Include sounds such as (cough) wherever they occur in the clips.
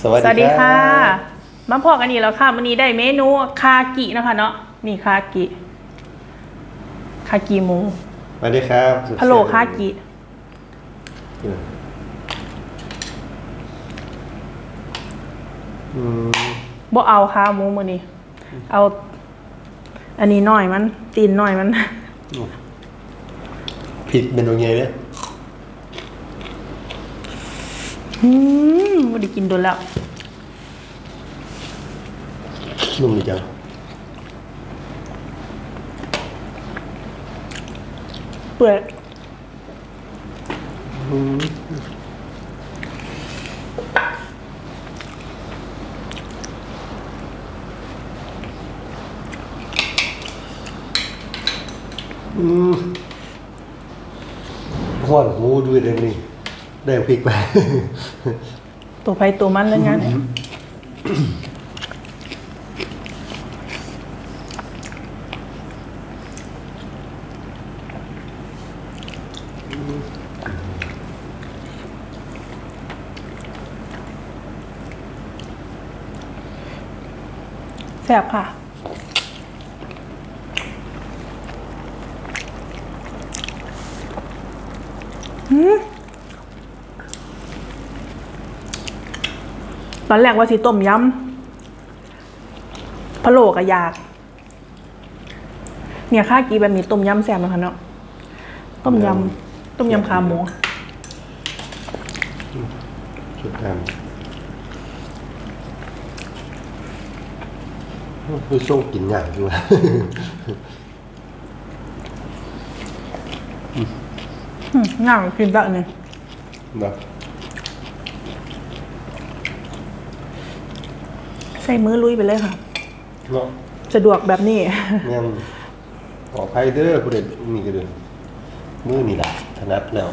สวัสสวัสดีดีครัค่ะบมาพอกันอีกแล้วค่ะวันนี้ได้เมนูคากินะคะเนาะนี่คากิ คากิหมูสวัสดีครับพะโล้คากิอืมบ่เอาคาหมูมือนี้เอา อันนี้หน่อยมัน ตีนหน่อยมันผิดเป็นตัวไงเนี่ยอืม ไม่ได้กินโดนแล้วนุ่มดีจังเปื่อยอืมอืมหวานหูด้วยเรื่องนี้ได้พริกไป ตัวไปตัวมันเลยงานแซ่บค่ะอืม ตอนแรกว่าสิต้มยำพะโล้กับยาก เนี่ยข้ากีแบบนี้ต้มยำแซ่บนะคะเนาะต้มยำต้มยำขาหมูสุดทางคือส่งกินอย่างด้วยอืมง่ายกินแบบนี้เนาะ ใส่มือลุยไปเลยค่ะ เนาะสะดวกแบบนี้งั้นขออภัยเด้อผู้เด็นี่ก็เด้อมือนี่ล่ะถนัดแล้ว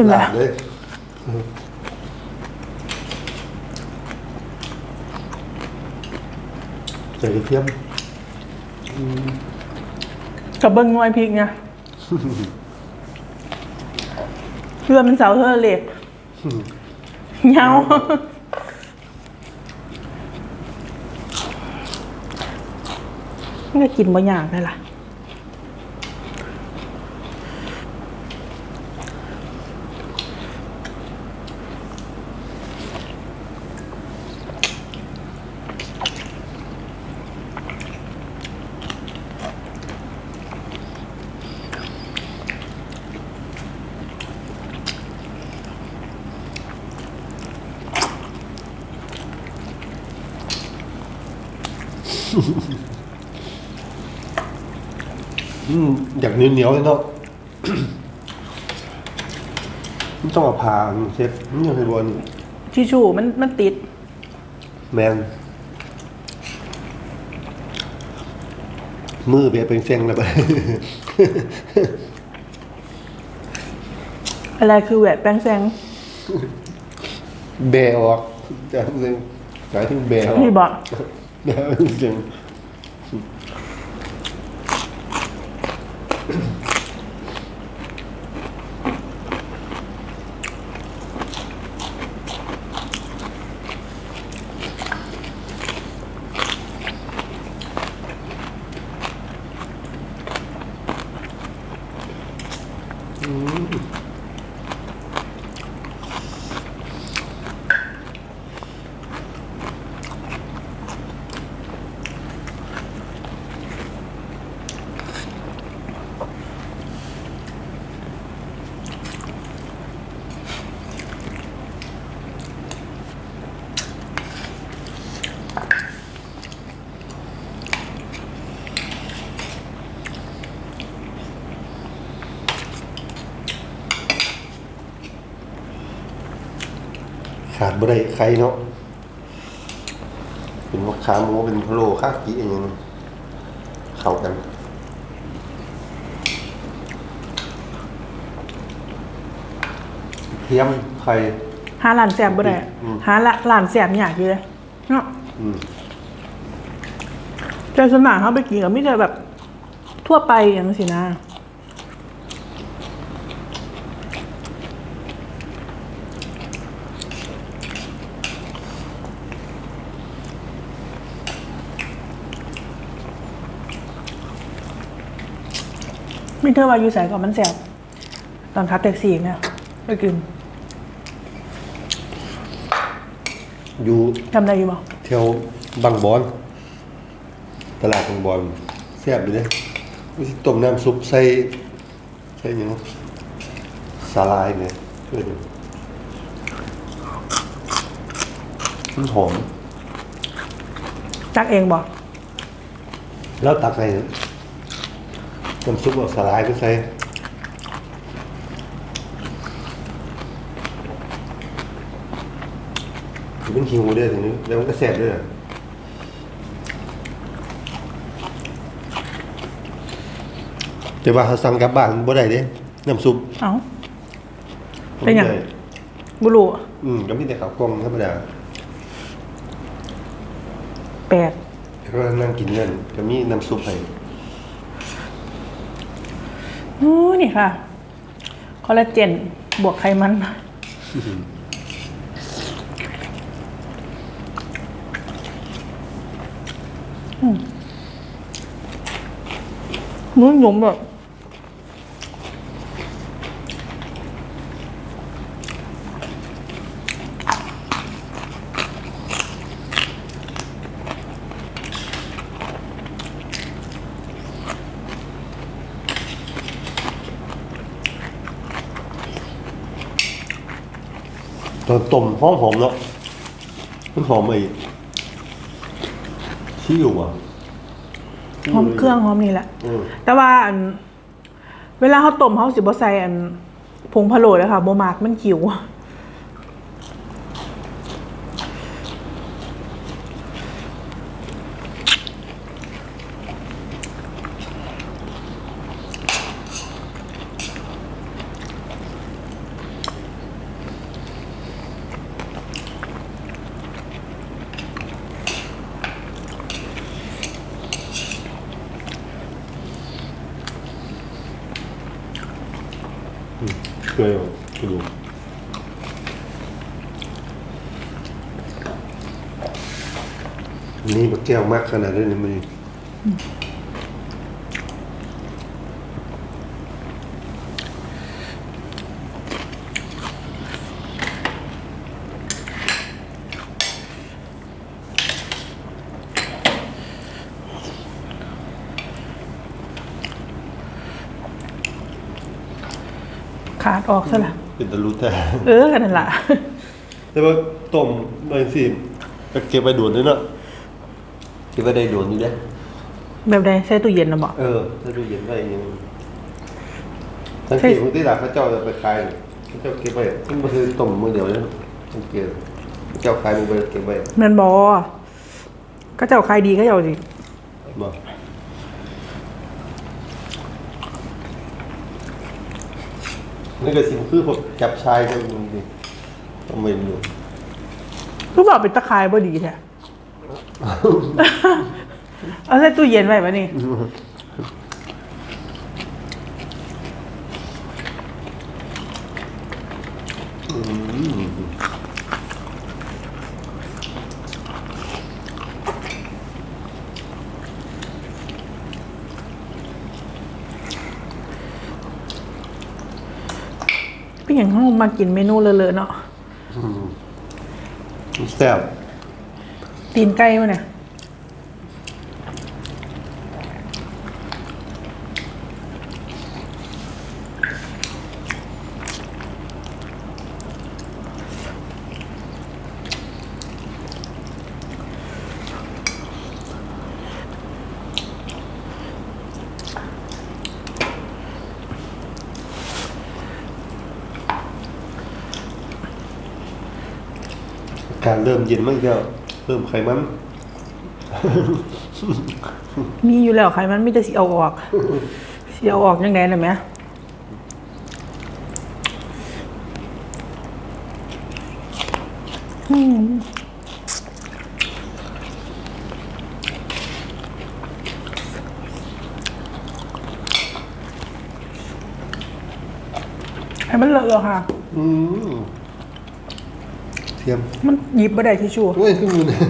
เป็นไรลาดเลยใส่กระเทียมกับเบิ้งหน่วยพริกไงเพื่อมันเสาเธอเหล็กเงาไม่กินบ่อย่างได้ล่ะ อืมอยากเหนียวๆเลยเนาะมันต้องเอาผ่าเช็ดมันยังไงบนทิชชู่มันมันติด แมนมือเบียเป็นเส้นแล้วไป อะไรคือแหวดแป้งแซงเบะออกจากนึงหมายถึงเบะออกพี่บอก Yeah, I'm (coughs) mm. just ขาดบ่ได้ไข่เนาะเป็นมะขามหมูเป็นพะโล้คากิอย่างนี้เข้ากันเทียมไข่หาร้านแสบบ่ได้อืมหาละร้านแสบยากอยู่เลยเนาะอืมใจสวนมากเขาไปกินกับมิแต่แบบ ทั่วไปอย่างนั้นสินะ ไม่เธอว่าอยู่ใส่ก่อนมันแสบตอนขับแท็กซี่เนี่ยไปกินอยู่จำได้อยู่บ่แถวบางบอน ตลาดบางบอนแซ่บอยู่เลยวิธีต้มน้ำซุปใส่ใส่หยังสาลายเนี่ยช่วยดูมันหอมจักเองบ่แล้วตักใส่ น้ำซุปเอาสาลายไปใส่ถือเป็นหิวด้วยทีนี้แล้วมันก็แซ่บด้วยอะแต่ว่าเขาสั่งกลับบ้านบ่ได้เด้น้ำซุปเอ้าเป็นหยังบ่ได้บุรุอืมก็มีแต่ข้าวกล้องธรรมดาแปดแล้วก็นั่งกินเงินก็มีน้ำซุปให้โอ้นี่ค่ะ คอลลาเจน บวกไขมัน อืมนุ่มนุ่มแบบ ต้มหอมหอมเนาะมันหอมไอ้ที่อยู่อะหอมเครื่องหอมนี่แหละอืมแต่ว่าอันเวลาเขาต้มเขาสิบ่ใส่อันผงพะโล้เลยค่ะโบมากมันขิว เคยกระดูกนี่มาแก้วมากขนาดนี้เลยมัน ออกซะละเป็นตะลุแต่เออกันนั่นละแต่ว่าต้มหน่อยสิก็เก็บไปด่วนด้วยเนาะเก็บไปได้ด่วนอยู่เด้แบบใดใส่ตู้เย็นนะบอก เออถ้าดูเย็นไปยังสังเกตคนที่หลักพระเจ้าจะไปขายพระเจ้าเก็บไว้มันก็คือต้มมือเดียวเลยสังเกตพระเจ้าขายมือไปเก็บไว้แมันบอก็เจ้าใครดีก็เจ้าสิบอก นี่ก็สิ่งคือผมจับชายก็มีดิต้องเป็นอยู่ก็บอกเป็นตะไคร้บ่ดีแท้เอาใส่ตู้เย็นไว้ปะนี่ เป็นอย่างห้องมากินเมนูเลอะๆเนาะแซ่บตีนไก่วะเนี่ย กาศเริ่มเย็นมากแล้วเพิ่มไขมัน มีอยู่แล้วใครมันไมแต่จะสิเอาออกสิเอาออกยังไงล่ะแม่อืมให้มันเลอะเลยค่ะ อืม เทียมมันหยิบไม่ได้ทิชชู่ โอ้ยขึ้นมือเนี่ย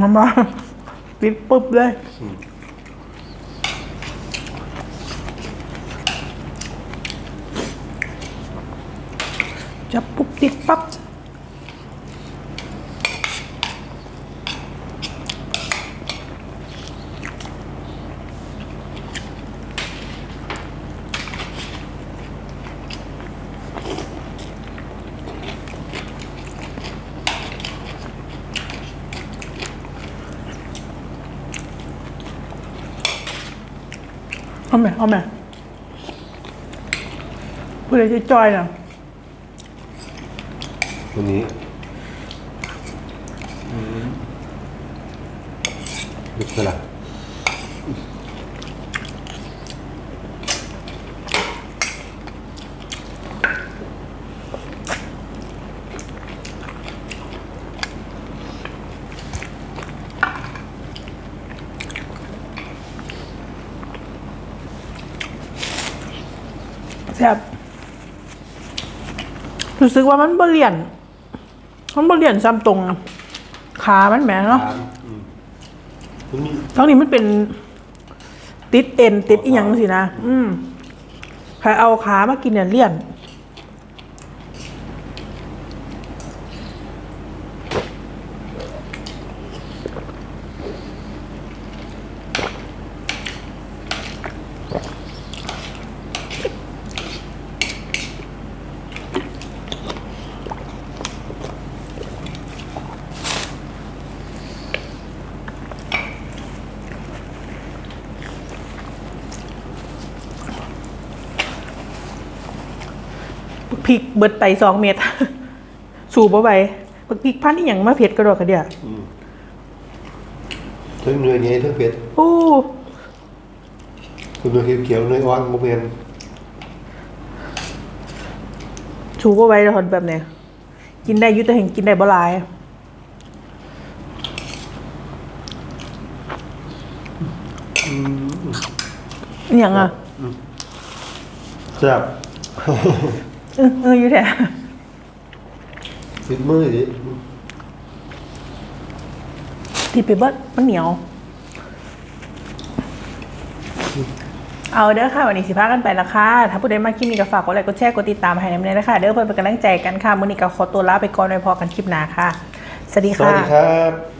มันมาปิดปุ๊บเลย จะปุ๊บติดปั๊บ เอาไหมเอาไหมเพื่อจะจอยน่ะวันนี้ดึกเท่าไแซ่บรู้สึกว่ามันบเลียน มันบเลียนซ้ำตรงขามันแหมเนาะถามอืมมันมีทั้งนี้มันเป็น ติดเอ็นติดอีหยังสินะ อืมใครเอาขามากินเนี่ยเลี่ยน พริกเบิดไปสองเม็ด สูบเอาไปบักพริกพันอีหยังมาเผ็ดกระดอกกระเดียทั้งเนื้อใหญ่ทั้งเป็ดโอ้คุณเนื้อเขียวๆเนื้ออ่อนโมเมนสูบเอาไว้แล้วคนแบบเนี้ยกินได้อยุติเห็นกินได้บ่หลายอหย่างอะ แซ่บเออเอออยู่แท้ติดมือดิที่ไปเบิดมันเหนียว เอาเด้อค่ะ วันนี้สิพากันไปละค่ะ ถ้าผู้ใดมาคลิปนี้ก็ฝากกดไลค์กดแชร์กดติดตามให้น้ำเนยนะคะ เด้อเพื่อเป็นกำลังใจกันค่ะมื้อนี้ก็ขอตัวลาไปก่อนไว้พอกันคลิปหน้าค่ะ สวัสดีสวัค่ะสดีครับ